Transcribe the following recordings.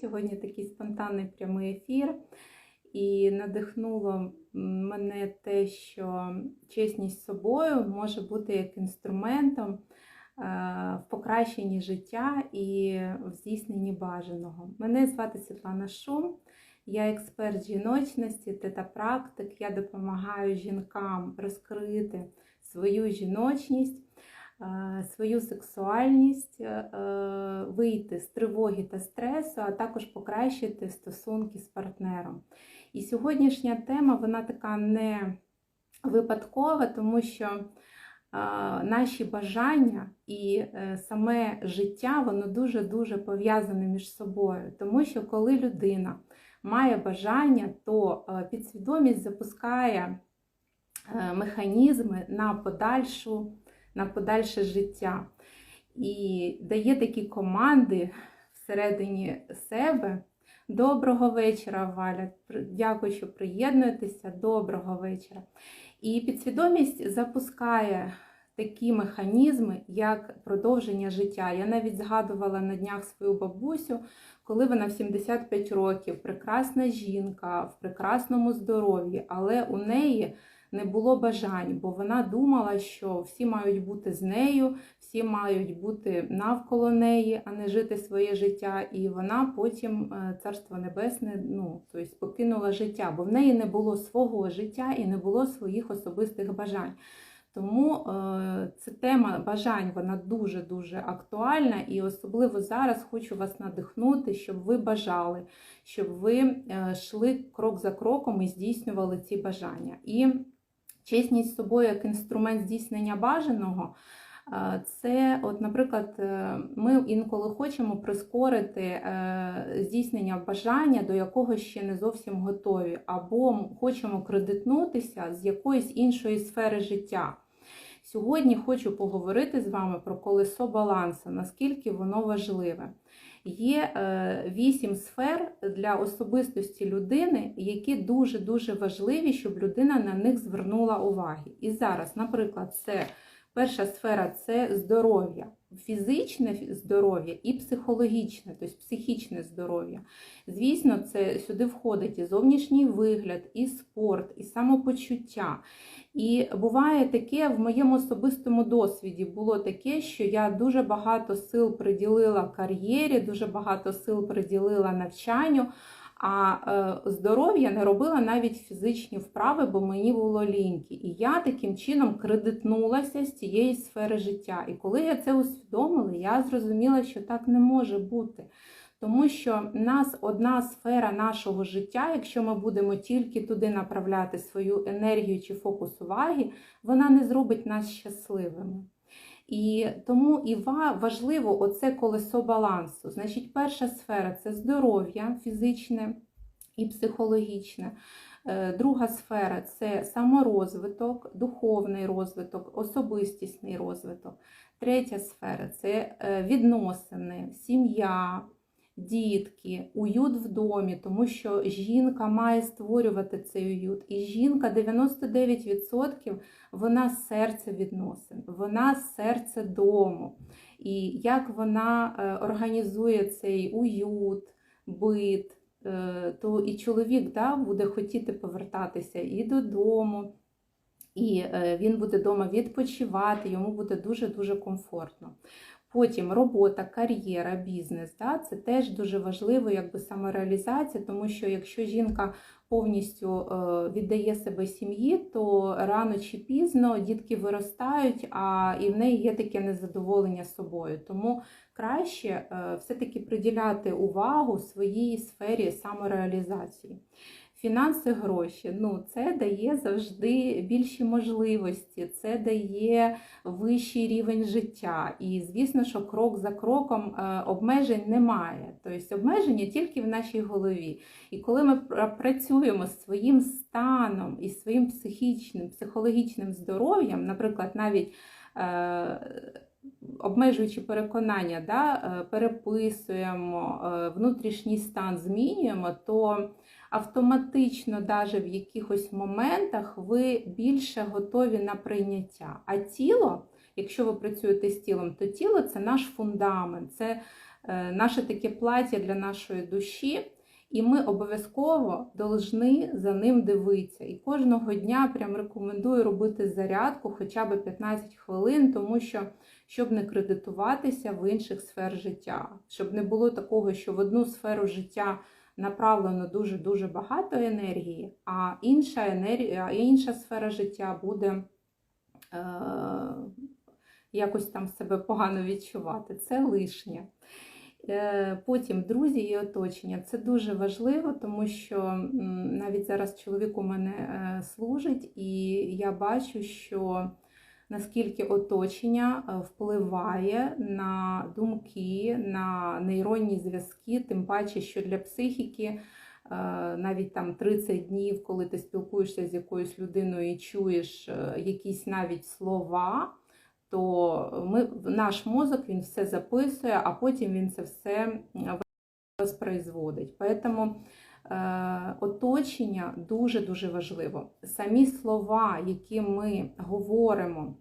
Сьогодні такий спонтанний прямий ефір, і надихнуло мене те, що чесність з собою може бути як інструментом е, в покращенні життя і в здійсненні бажаного. Мене звати Світлана Шум. Я експерт жіночності, тета-практик. Я допомагаю жінкам розкрити свою жіночність, е, свою сексуальність, е, вийти з тривоги та стресу, а також покращити стосунки з партнером. І сьогоднішня тема вона така не випадкова, тому що е, наші бажання і е, саме життя воно дуже-дуже пов'язане між собою. Тому що коли людина має бажання, то е, підсвідомість запускає механізми на подальшу, на подальше життя і дає такі команди всередині себе. Доброго вечора, Валя. Дякую, що приєднуєтеся. Доброго вечора. І підсвідомість запускає такі механізми, як продовження життя. Я навіть згадувала на днях свою бабусю, коли вона в 75 років, прекрасна жінка, в прекрасному здоров'ї, але у неї не було бажань, бо вона думала, що всі мають бути з нею, всі мають бути навколо неї, а не жити своє життя. І вона потім, е, царство небесне, ну тобто покинула життя, бо в неї не було свого життя і не було своїх особистих бажань. Тому е, ця тема бажань вона дуже-дуже актуальна, і особливо зараз хочу вас надихнути, щоб ви бажали, щоб ви е, йшли крок за кроком і здійснювали ці бажання. І чесність з собою як інструмент здійснення бажаного. Це, от, наприклад, е, ми інколи хочемо прискорити е, здійснення бажання, до якого ще не зовсім готові, або хочемо кредитнутися з якоїсь іншої сфери життя. Сьогодні хочу поговорити з вами про колесо балансу, наскільки воно важливе. Є е, вісім сфер для особистості людини, які дуже-дуже важливі, щоб людина на них звернула увагу. І зараз, наприклад, це перша сфера це здоров'я, фізичне здоров'я і психологічне, тобто психічне здоров'я. Звісно, це сюди входить і зовнішній вигляд, і спорт, і самопочуття. І буває таке в моєму особистому досвіді було таке, що я дуже багато сил приділила кар'єрі, дуже багато сил приділила навчанню, а е, здоров'я не робила навіть фізичні вправи, бо мені було ліньки. І я таким чином кредитнулася з цієї сфери життя. І коли я це усвідомила, я зрозуміла, що так не може бути. Тому що нас одна сфера нашого життя, якщо ми будемо тільки туди направляти свою енергію чи фокус уваги, вона не зробить нас щасливими. І тому і важливо оце колесо балансу. Значить, перша сфера це здоров'я фізичне і психологічне. Е, друга сфера це саморозвиток, духовний розвиток, особистісний розвиток. Третя сфера це е, відносини, сім'я, дітки, уют в домі, тому що жінка має створювати цей уют. І жінка 99% вона серце відносин, вона серце дому. І як вона е, організує цей уют, бит, е, то і чоловік да, буде хотіти повертатися і додому. І е, він буде вдома відпочивати, йому буде дуже-дуже комфортно. Потім робота, кар'єра, бізнес. Да? Це теж дуже важливо, якби самореалізація, тому що якщо жінка повністю е, віддає себе сім'ї, то рано чи пізно дітки виростають, а і в неї є таке незадоволення собою. Тому краще е, все-таки приділяти увагу своїй сфері самореалізації. Фінанси, гроші ну це дає завжди більші можливості, це дає вищий рівень життя. І, звісно, що крок за кроком е, обмежень немає. Тобто обмеження тільки в нашій голові. І коли ми працюємо з своїм станом і своїм психічним, психологічним здоров'ям, наприклад, навіть е, Обмежуючи переконання, да, е, переписуємо, внутрішній стан змінюємо, то автоматично, навіть в якихось моментах, ви більше готові на прийняття. А тіло, якщо ви працюєте з тілом, то тіло це наш фундамент, це е, наше таке плаття для нашої душі. І ми обов'язково должны за ним дивитися. І кожного дня прям рекомендую робити зарядку хоча б 15 хвилин, тому що щоб не кредитуватися в інших сфер життя, щоб не було такого, що в одну сферу життя направлено дуже-дуже багато енергії, а інша енергія, інша сфера життя буде е, якось там себе погано відчувати. Це лишнє. Е, Потім друзі і оточення. Це дуже важливо, тому що навіть зараз чоловік у мене е, служить, і я бачу, що наскільки оточення е, впливає на думки, на нейронні зв'язки, тим паче, що для психіки. е, Навіть там 30 днів, коли ти спілкуєшся з якоюсь людиною і чуєш е, якісь навіть слова, то ми, наш мозок він все записує, а потім він це все воспроизводить. Поэтому оточення дуже-дуже важливо. Самі слова, які ми говоримо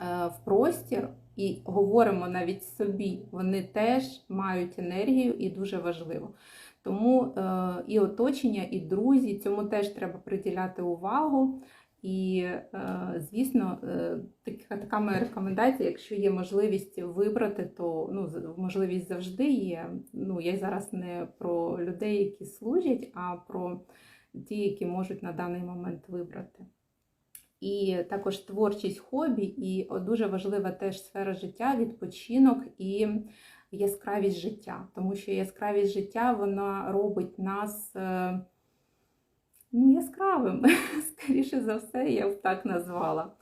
е, в простір і говоримо навіть собі, вони теж мають енергію і дуже важливо. Тому е, і оточення, і друзі, цьому теж треба приділяти увагу. І, е, звісно, е, така, моя рекомендація, якщо є можливість вибрати, то ну, можливість завжди є. Ну, я зараз не про людей, які служать, а про ті, які можуть на даний момент вибрати. І також творчість хобі, і дуже важлива теж сфера життя, відпочинок і яскравість життя. Тому що яскравість життя вона робить нас. Ну, яскравим, скоріше за все, я б так назвала.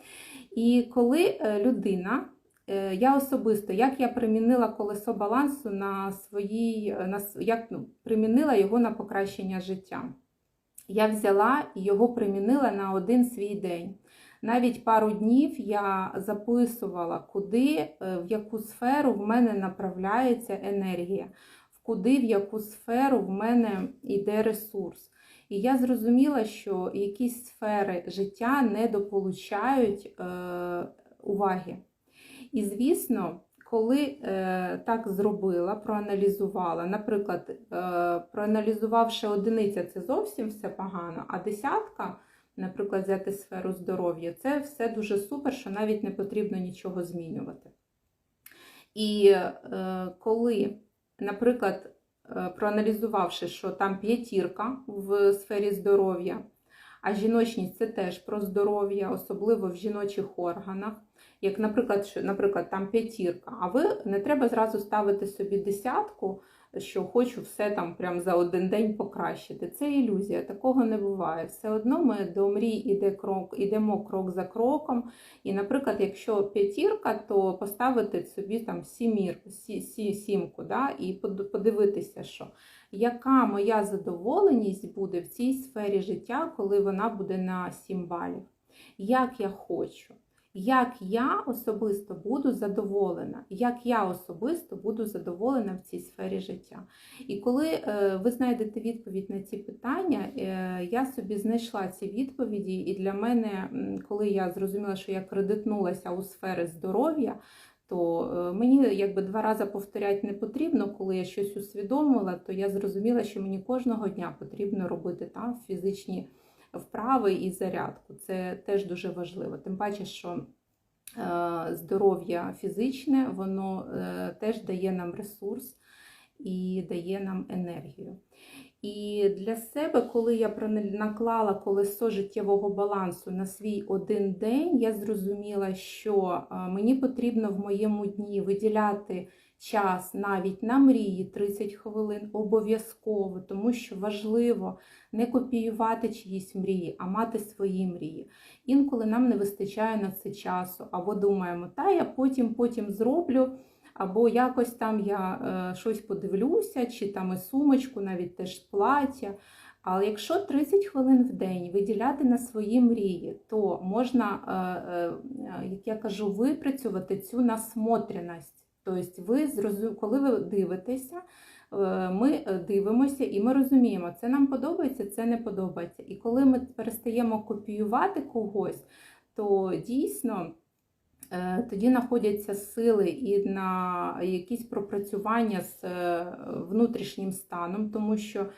І коли е, людина, е, я особисто, як я примінила колесо балансу на своїй, е, на, як ну, примінила його на покращення життя. Я взяла і його примінила на один свій день. Навіть пару днів я записувала, куди, в яку сферу в мене направляється енергія, в куди, в яку сферу в мене йде ресурс. І я зрозуміла, що якісь сфери життя недополучають е, уваги. І, звісно, коли е, так зробила, проаналізувала, наприклад, е, проаналізувавши одиниця, це зовсім все погано, а десятка, наприклад, взяти сферу здоров'я, це все дуже супер, що навіть не потрібно нічого змінювати. І е, коли, наприклад, проаналізувавши, що там п'ятірка в сфері здоров'я, а жіночність це теж про здоров'я, особливо в жіночих органах. Як, наприклад, що, наприклад, там п'ятірка, а ви не треба зразу ставити собі десятку, що хочу все там прям за один день покращити. Це ілюзія, такого не буває. Все одно ми до мрій іде крок, ідемо крок за кроком. І, наприклад, якщо п'ятірка, то поставити собі там сімір, сі, сі, сімку, да, і подивитися, що яка моя задоволеність буде в цій сфері життя, коли вона буде на 7 балів. Як я хочу, як я особисто буду задоволена, як я особисто буду задоволена в цій сфері життя. І коли е, ви знайдете відповідь на ці питання, е, я собі знайшла ці відповіді, і для мене, коли я зрозуміла, що я кредитнулася у сфери здоров'я, то е, мені якби два рази повторяти не потрібно, коли я щось усвідомила, то я зрозуміла, що мені кожного дня потрібно робити там фізичні вправи і зарядку. Це теж дуже важливо. Тим паче, що е, здоров'я фізичне, воно е, теж дає нам ресурс і дає нам енергію. І для себе, коли я наклала колесо життєвого балансу на свій один день, я зрозуміла, що мені потрібно в моєму дні виділяти час навіть на мрії 30 хвилин обов'язково, тому що важливо не копіювати чиїсь мрії, а мати свої мрії. Інколи нам не вистачає на це часу, або думаємо, та я потім потім зроблю. Або якось там я е, щось подивлюся, чи там і сумочку, навіть теж плаття. Але якщо 30 хвилин в день виділяти на свої мрії, то можна, е, е, як я кажу, випрацювати цю насмотреність. Тобто, ви коли ви дивитеся, ми дивимося і ми розуміємо, це нам подобається, це не подобається. І коли ми перестаємо копіювати когось, то дійсно тоді знаходяться сили і на якісь пропрацювання з е, внутрішнім станом, тому що е,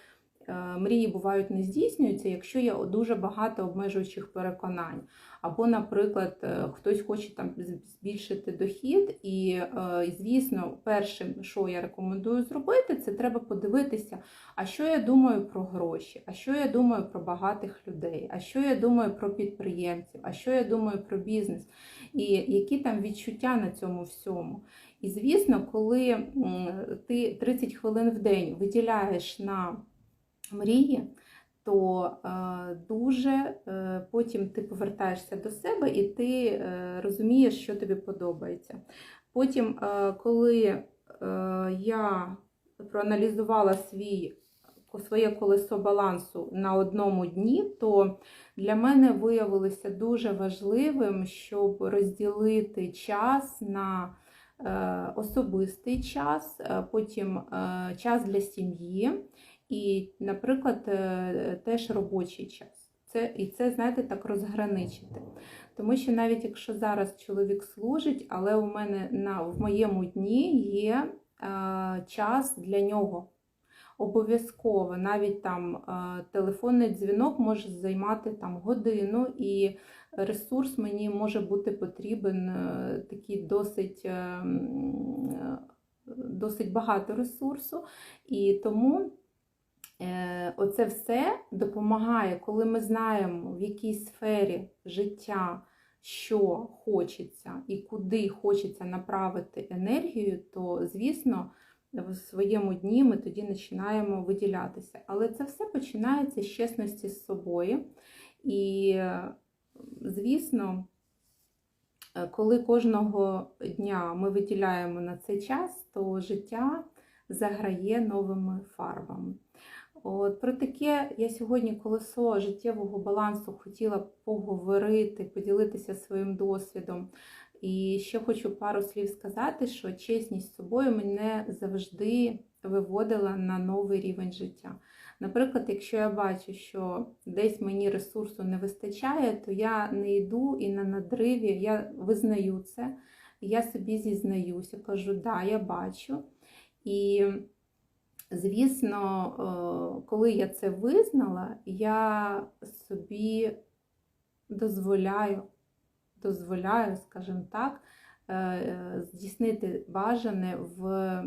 мрії бувають не здійснюються, якщо є дуже багато обмежуючих переконань. Або, наприклад, е, хтось хоче там збільшити дохід, і, е, звісно, першим, що я рекомендую зробити, це треба подивитися, а що я думаю про гроші, а що я думаю про багатих людей, а що я думаю про підприємців, а що я думаю про бізнес, і які там відчуття на цьому всьому. І звісно, коли ти 30 хвилин в день виділяєш на мрії, то е, дуже е, потім ти повертаєшся до себе і ти е, розумієш, що тобі подобається. Потім, коли я проаналізувала свій, своє колесо балансу на одному дні, то для мене виявилося дуже важливим, щоб розділити час на особистий час, потім час для сім'ї і, наприклад, е, теж робочий час. Це, І це, знаєте, так розграничити. Тому що навіть якщо зараз чоловік служить, але у мене на, в моєму дні є е, час для нього. Обов'язково навіть там е, телефонний дзвінок може займати там годину, і ресурс мені може бути потрібен е, такий досить, е, е, досить багато ресурсу. І тому оце все допомагає, коли ми знаємо, в якій сфері життя що хочеться і куди хочеться направити енергію, то, звісно, в своєму дні ми тоді починаємо виділятися. Але це все починається з чесності з собою. І, е, звісно, е, коли кожного дня ми виділяємо на цей час, то життя заграє новими фарбами. От Про таке я сьогодні колесо життєвого балансу хотіла поговорити, поділитися своїм досвідом. І ще хочу пару слів сказати, що чесність з собою мене завжди виводила на новий рівень життя. Наприклад, якщо я бачу, що десь мені ресурсу не вистачає, то я не йду і на надриві, я визнаю це, я собі зізнаюся, кажу, да, я бачу. І Звісно, коли я це визнала, я собі дозволяю, дозволяю, скажімо так, е, здійснити бажане в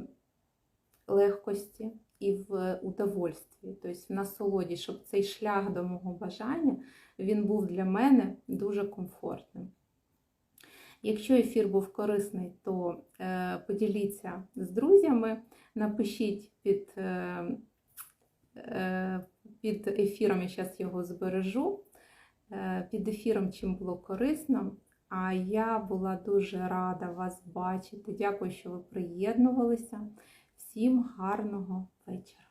легкості і в удовольстві, тобто в насолоді, щоб цей шлях до мого бажання він був для мене дуже комфортним. Якщо ефір був корисний, то е, поділіться з друзями, напишіть під е, е, під ефіром, я зараз його збережу, під ефіром, чим було корисно. А я була дуже рада вас бачити. Дякую, що ви приєднувалися. Всім гарного вечора!